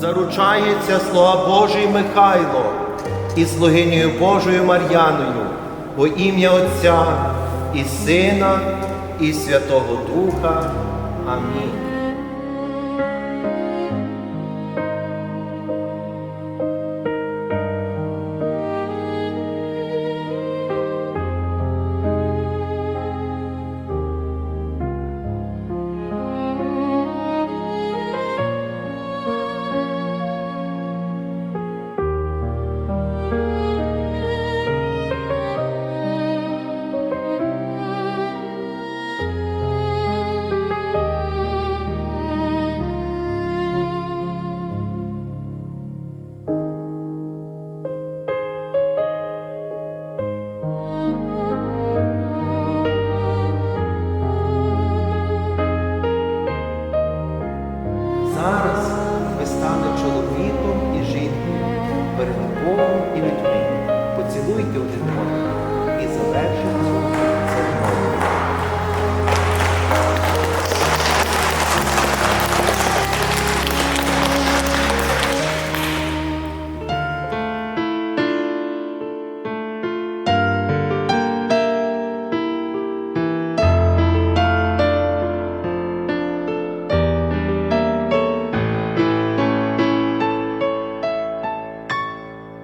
заручається слова Божий Михайло і слугинею Божою Мар'яною во ім'я Отця і Сина, і Святого Духа. Амінь. Перед Богом і людьми. Поцілуйте один одного і завершимо цю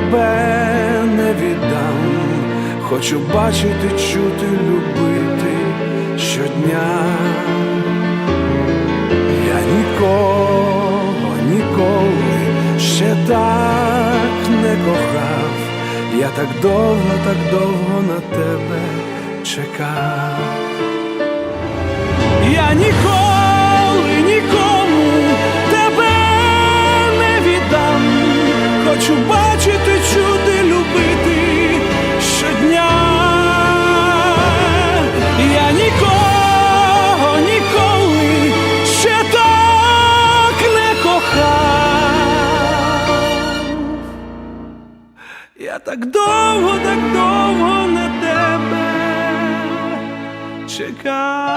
тебе не віддам. Хочу бачити, чути, любити щодня. Я нікого ніколи ще так не кохав. Я так довго, так довго на тебе чекав. Я ніколи так довго, так довго на тебе чекав.